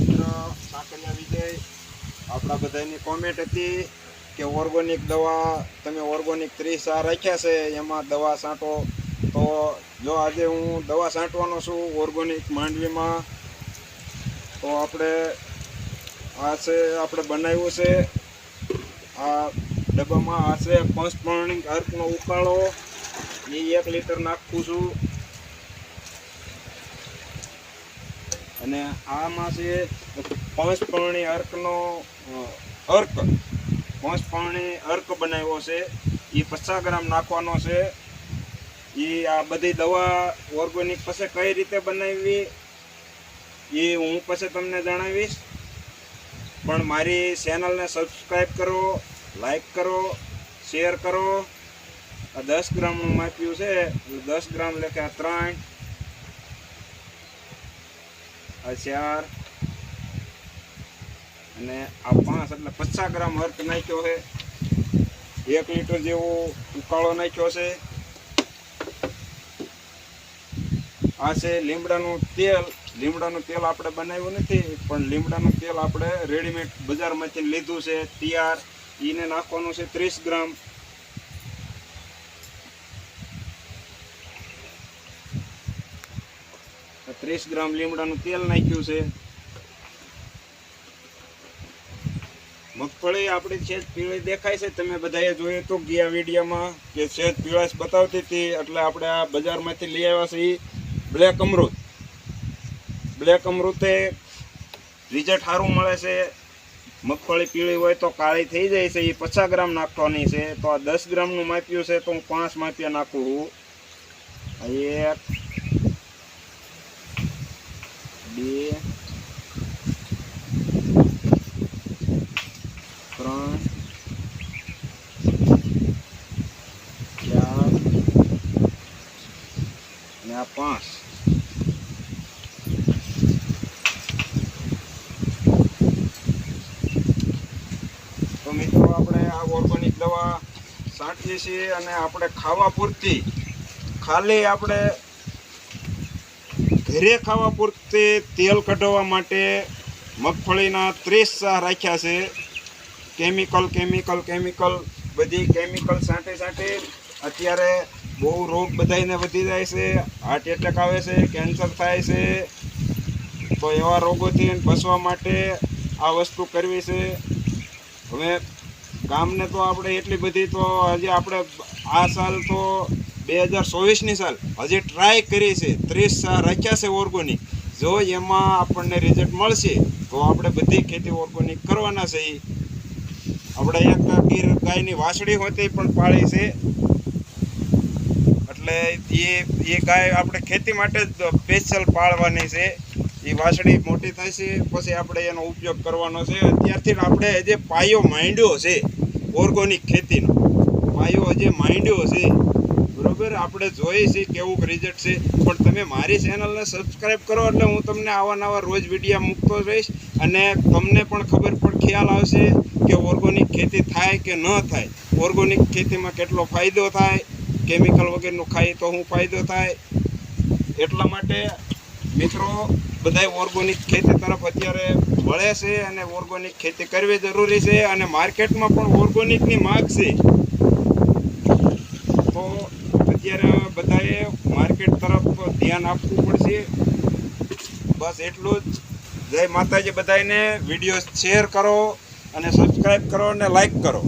મિત્ર સાકરિયા વિજય આપણા બધાની કોમેન્ટ હતી કે ઓર્ગોનિક દવા, તમે ઓર્ગોનિક ત્રીસ આ રાખ્યા છે, એમાં દવા છાંટો. તો જો આજે હું દવા છાંટવાનો છું ઓર્ગોનિક માંડવીમાં, તો આપણે આ છે, આપણે બનાવ્યું છે. આ ડબ્બામાં આ છે પંચપર્ણી અર્કનો ઉકાળો. એ એક લીટર નાખું છું. અને આમાં છે પંચપર્ણી અર્કનો અર્ક, પંચપર્ણી અર્ક બનાવ્યો છે એ પચાસ ગ્રામ નાખવાનો છે. એ આ બધી દવા ઓર્ગેનિક પછી કઈ રીતે બનાવવી એ હું પછી તમને જણાવીશ. પણ મારી ચેનલને સબસ્ક્રાઈબ કરો લાઈક કરો, શેર કરો. આ દસ ગ્રામનું માપ્યું છે, દસ ગ્રામ લખ્યા ત્રણ. આ ચાર અને આ પાંચ એટલે પચાસ ગ્રામ અર્ક નાખ્યો છે. એક લીટર જેવો ઉકાળો નાખ્યો છે. આ છે લીમડાનું તેલ. લીમડાનું તેલ આપણે બનાવ્યું નથી, પણ લીમડાનું તેલ આપણે રેડીમેડ બજારમાંથી લીધું છે, તૈયાર. એને નાખવાનું છે ત્રીસ ગ્રામ. ત્રીસ ગ્રામ લીમડાનું તેલ નાખ્યું છે. મગફળી આપણી છેદ પીળી દેખાય છે. તમે બધાએ જોયું હતું ગયા વિડીયોમાં કે છેદ પીળાશ બતાવતી હતી. એટલે આપણે આ બજારમાંથી લઈ આવ્યા છે બ્લેક અમૃત. બ્લેક અમૃતે રિઝલ્ટ સારું મળે છે. મગફળી પીળી હોય તો કાળી થઈ જાય છે. એ પચાસ ગ્રામ નાખવાની છે. તો આ દસ ગ્રામનું માપ્યું છે. તો હું પાંચ માપ્યા નાખું છું. એક બે, ત્રણ, ચાર, અને આ પાંચ. તો મિત્રો, આપણે આ ઓર્ગોનિક દવા છાંટીએ છીએ અને આપણે ખાવા પૂરતી ખાલી આપણે ઘરે ખાવા પૂરતે તેલ કઢાવવા માટે મગફળીના ત્રીસ સાહ રાખ્યા છે. કેમિકલ કેમિકલ કેમિકલ, બધી કેમિકલ સાંટે સાંટે અત્યારે બહુ રોગ બધાને વધી જાય છે. હાર્ટ એટેક આવે છે, કેન્સર થાય છે. તો એવા રોગોથી બચવા માટે આ વસ્તુ કરવી છે. હવે ગામને તો આપણે એટલી બધી તો હજી આપણે આ સાલ તો બે હજાર ચોવીસની સાલ. હજી ટ્રાય કરી છે. ત્રીસ રાખ્યા છે ઓર્ગોનિક. જો એમાં આપણને રિઝલ્ટ મળશે, તો આપણે બધી ખેતી ઓર્ગોનિક કરવાના છે. આપણે એક ગીર ગાયની વાસળી હોતી પણ પાળી છે. એટલે એ એ ગાય આપણે ખેતી માટે જ સ્પેશિયલ પાળવાની છે. એ વાસળી મોટી છે, પછી આપણે એનો ઉપયોગ કરવાનો છે. અત્યારથી આપણે જે પાયો માંડ્યો છે, ઓર્ગોનિક ખેતીનો, પાયો હજી માંડ્યો છે બરોબર? આપણે જોઈએ છીએ કેવું રિઝલ્ટ છે. પણ તમે મારી ચેનલને સબસ્ક્રાઈબ કરો એટલે હું તમને આવા નવા રોજ વિડીયા મૂકતો રહીશ. અને તમને પણ ખબર પણ ખ્યાલ આવશે કે ઓર્ગોનિક ખેતી થાય કે ન થાય. ઓર્ગોનિક ખેતીમાં કેટલો ફાયદો થાય કેમિકલ વગેરેનું ખાઈએ તો શું ફાયદો થાય? એટલા માટે મિત્રો, બધાય ઓર્ગોનિક ખેતી તરફ અત્યારે વળે છે અને ઓર્ગોનિક ખેતી કરવી જરૂરી છે અને માર્કેટમાં પણ ઓર્ગોનિકની માગ છે. અત્યારે બધાએ માર્કેટ તરફ ધ્યાન આપવું પડશે. બસ એટલું જ. જય માતાજી બધાને વીડિયો શેર કરો અને સબસ્ક્રાઈબ કરો અને લાઈક કરો.